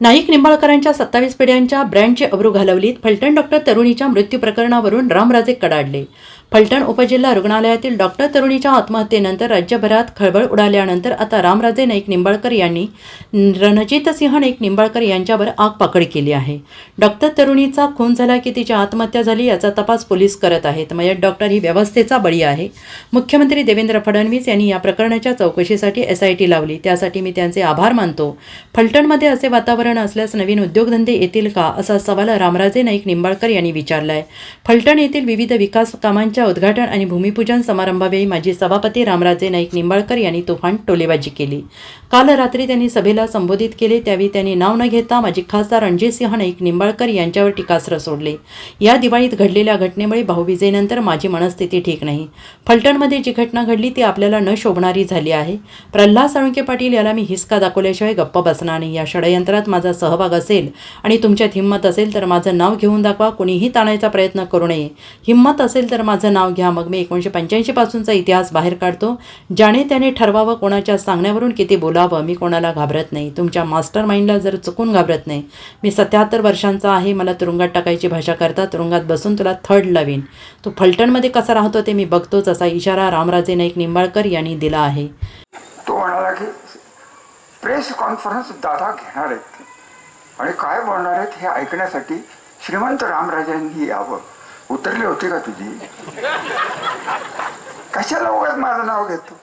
नाईक निंबाळकरांच्या सत्तावीस पिढ्यांच्या ब्रँडची अब्रू घालवलीत फलटण डॉक्टर तरुणीच्या मृत्यू प्रकरणावरून रामराजे कडाडले. फलटण उपजिल्हा रुग्णालयातील डॉक्टर तरुणीच्या आत्महत्येनंतर राज्यभरात खळबळ उडाल्यानंतर आता रामराजे नाईक निंबाळकर यांनी रणजितसिंह नाईक निंबाळकर यांच्यावर आग पाकड केली आहे. डॉक्टर तरुणीचा खून झाला की तिची आत्महत्या झाली याचा तपास पोलीस करत आहेत. मयत डॉक्टर ही व्यवस्थेचा बळी आहे. मुख्यमंत्री देवेंद्र फडणवीस यांनी या प्रकरणाच्या चौकशीसाठी एस आय टी लावली. त्यासाठी मी त्यांचे आभार मानतो. फलटणमध्ये असे वातावरण असल्यास नवीन उद्योगधंदे येतील का असा सवाल रामराजे नाईक निंबाळकर यांनी विचारला आहे फलटण येथील विविध विकास कामांच्या उद्घाटन आणि भूमिपूजन समारंभावेळी माजी सभापती रामराजे नाईक निंबाळकर यांनी तुफान टोलेबाजी केली. काल रात्री त्यांनी सभेला संबोधित केले त्यावेळी त्यांनी नाव न घेता माजी खासदार रणजितसिंह नाईक निंबाळकर यांच्यावर टीकास्त्र सोडले. या दिवाळीत घडलेल्या घटनेमुळे भाऊबीजेनंतर माझी मनस्थिती ठीक नाही. फलटणमध्ये जी घटना घडली ती आपल्याला न शोभणारी झाली आहे. प्रल्हाद साळुंके पाटील याला मी हिसका दाखवल्याशिवाय गप्प बसणार नाही. या षडयंत्रात माझा सहभाग असेल आणि तुमच्यात हिंमत असेल तर माझं नाव घेऊन दाखवा. कोणीही ताणायचा प्रयत्न करू नये. हिंमत असेल तर माझं नाव घ्या. मग मी एकोणीसशे पंच्याऐंशी पासूनचा इतिहास बाहेर काढतो. ज्याने त्याने ठरवावं कोणाच्या सांगण्यावरून किती बोलावं मी कोणाला घाबरत नाही. तुमच्या मास्टर माइंडला जर चुकून घाबरत नाही. मी सत्याहत्तर वर्षांचा आहे. मला तुरुंगात टाकायची भाषा करता तुरुंगात बसून तुला थर्ड लावीन. तू फलटणमध्ये कसा राहतो ते मी बघतोच असा इशारा रामराजे नाईक निंबाळकर यांनी दिला आहे. तो म्हणाला की प्रेस कॉन्फरन्स दादा घेणार आहेत. आणि काय बोलणार आहेत हे ऐकण्यासाठी श्रीमंत रामराजांनी यावं. उतरली होती का तुझी? कशाला उगाच माझं नाव घेतो?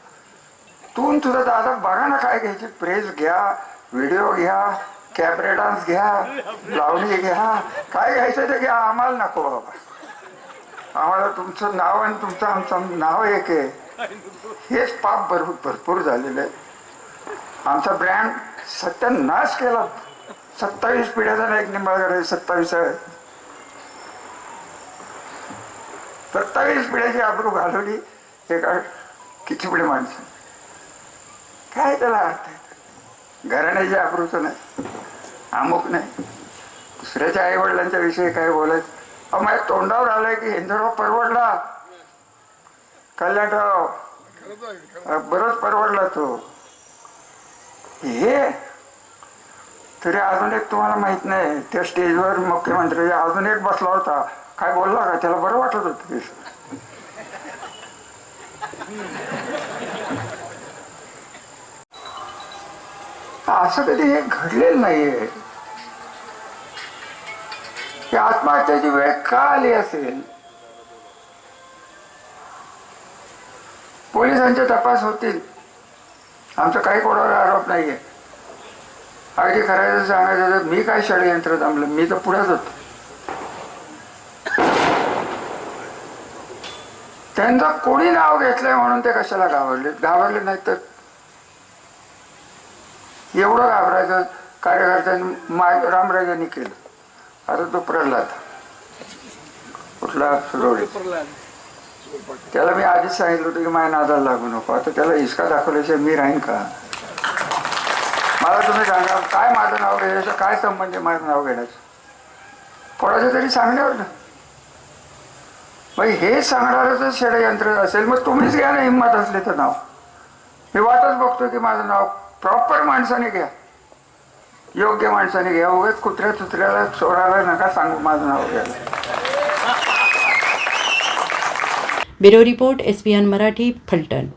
तू आणि तुझा दादा बघा ना काय घ्यायची. प्रेस घ्या व्हिडिओ घ्या कॅबरे डान्स घ्या लावणी घ्या. काय घ्यायचं ते घ्या. आम्हाला नको बाबा. आम्हाला तुमचं नाव आणि तुमचं आमचं नाव एक आहे. हेच पाप भरपूर भरपूर झालेलं आहे. आमचा ब्रँड सत्यानाश केला. सत्तावीस पिढ्याचा ना एक निंबाळकर आहे सत्तावीस आहे. सत्तावीस पिढ्याची आबरू घालवली एका किचपिडे माणसं? काय त्याला अर्थ आहे? घराण्याची आबरूचं नाही अमुक नाही. दुसऱ्याच्या आई वडिलांच्या विषयी काय बोलायचं? अहो माझ्या तोंडावर आलंय की हिंदराव परवडला. कल्याणराव बरंच परवडला तो. हे तरी अजून एक तुम्हाला माहीत नाही. त्या स्टेजवर मुख्यमंत्री अजून एक बसला होता. काय बोलला का? त्याला बरं वाटत होतं ते. असं कधी हे घडलेलं नाहीये. की आत्महत्याची वेळ का आली असेल? पोलिसांचे तपास होतील. आमचा काही कोणावर आरोप नाहीये. अगदी करायचं सांगायचं तर मी काय षडयंत्र जमलं मी तर पुढेच होतो. त्यांचं कोणी नाव घेतलंय म्हणून ते कशाला घाबरले? घाबरले नाही तर? एवढं घाबरायचं कार्यकर्त्यांनी माय रामराजांनी केलं. आता तो प्रल्हाद. कुठला? सुरवडे. त्याला मी आधीच सांगितलं होतं की माझ्या नादाला लागू नको. आता त्याला हिसका दाखवल्याशिवाय मी राहीन का? मला तुम्ही सांगा काय माझं नाव घेण्याचं काय संबंध आहे माझं नाव घेण्याचं? कोणाचं तरी सांगण्यावर ना. मग हे जर षडयंत्र असेल मग तुम्हीच घ्या ना हिंमत असले तर नाव. मी वाटच बघतो की माझं नाव प्रॉपर माणसाने घ्या. योग्य माणसाने घ्या. उगाच कुत्र्या चुत्र्याला चोराला नका सांगू माझं नाव घ्यायला. Bureau report S P N Marathi Phaltan.